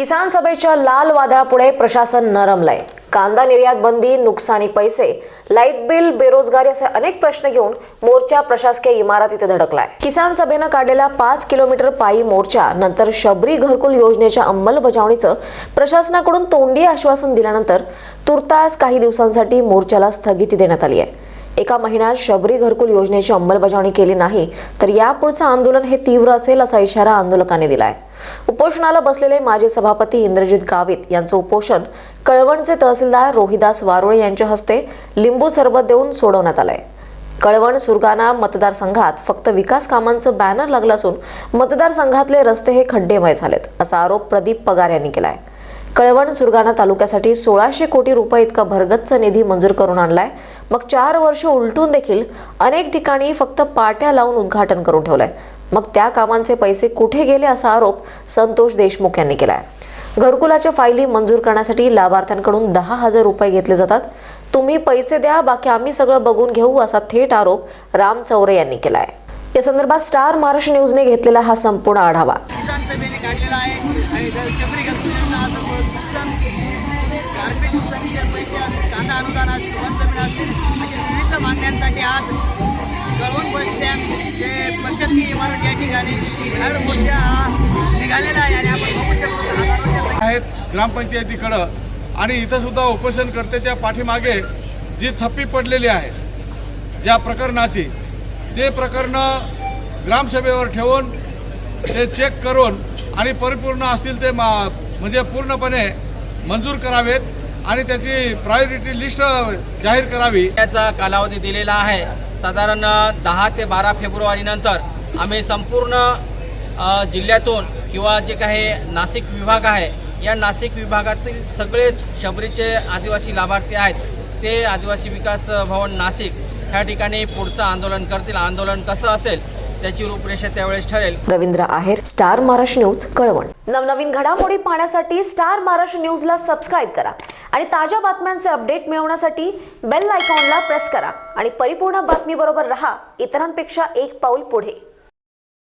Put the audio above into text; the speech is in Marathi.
किसान सभेच्या लाल वादळापुढे प्रशासन नरमलंय कांदा निर्यात बंदी नुकसानी पैसे लाइट बिल बेरोजगारी असे अनेक प्रश्न घेऊन मोर्चा प्रशासकीय इमारत इथे धडकलाय. किसान सभेनं काढलेला पाच किलोमीटर पायी मोर्चा नंतर शबरी घरकुल योजनेच्या अंमलबजावणीचं प्रशासनाकडून तोंडी आश्वासन दिल्यानंतर तुर्तास काही दिवसांसाठी मोर्चाला स्थगिती देण्यात आली आहे. एका महिन्यात शबरी घरकुल योजनेची अंमलबजावणी केली नाही तर यापुढचं आंदोलन हे तीव्र असेल असा इशारा आंदोलकांनी दिलाय. उपोषणाला बसलेले माजी सभापती इंद्रजित गावित यांचं उपोषण कळवणचे तहसीलदार रोहिदास वारोळे यांच्या हस्ते लिंबू सरबत देऊन सोडवण्यात आलंय. कळवण सुरगाणा मतदारसंघात फक्त विकास कामांचं बॅनर लागलं असून मतदारसंघातले रस्ते हे खड्डेमय झालेत असा आरोप प्रदीप पगार यांनी केलाय. कळवण सुरगाणा तालुक्यासाठी सोळाशे कोटी रुपये इतका भरगच्च निधी मंजूर करून आणलाय. मग चार वर्ष उलटून देखील अनेक ठिकाणी फक्त पाट्या लावून उद्घाटन करून ठेवलंय. मग त्या कामांचे पैसे कुठे गेले असा आरोप संतोष देशमुख यांनी केलाय. घरकुलाच्या फायली मंजूर करण्यासाठी लाभार्थ्यांकडून दहा हजार रुपये घेतले जातात. तुम्ही पैसे द्या बाकी आम्ही सगळं बघून घेऊ असा थेट आरोप राम चौरे यांनी केलाय. या संदर्भात स्टार महाराष्ट्र न्यूजने घेतलेला हा संपूर्ण आढावा. मागण्यांसाठी आज कळवण बस स्टँड जे परिषदकीय इमारत या ठिकाणी झाड मोर्चा हा निघालेला आहे आणि आपण बघू शकतो आहेत ग्रामपंचायतीकडं आणि इथं सुद्धा उपोषणकर्त्याच्या पाठीमागे जी थप्पी पडलेली आहे या प्रकरणाची ते प्रकरणं ग्रामसभेवर ठेवून ते चेक करून आणि परिपूर्ण असतील ते मा म्हणजे पूर्णपणे मंजूर करावेत आणि त्याची प्रायोरिटी लिस्ट जाहीर करावी. याचा कालावधी दिलेला आहे. साधारण दहा ते बारा फेब्रुवारी नंतर आम्ही संपूर्ण जिल्ह्यातून किंवा जे काही नाशिक विभाग आहे या नाशिक विभागातील सगळे शबरीचे आदिवासी लाभार्थी आहेत. ते आदिवासी विकास भवन नाशिक ह्या ठिकाणी पुढचं आंदोलन करतील. आंदोलन कसं असेल त्याची रूपरेषा त्यावेळेस ठरेल. Ravindra Aher star Maharashtra news Kalwan. नवनवीन घडामोडी पाहण्यासाठी स्टार महाराष्ट्र न्यूजला सबस्क्राईब करा आणि ताज्या बातम्यांचे अपडेट मिळवण्यासाठी बेल आयकॉनला प्रेस करा. आणि परिपूर्ण बातमीबरोबर रहा. इतरांपेक्षा एक पाऊल पुढे.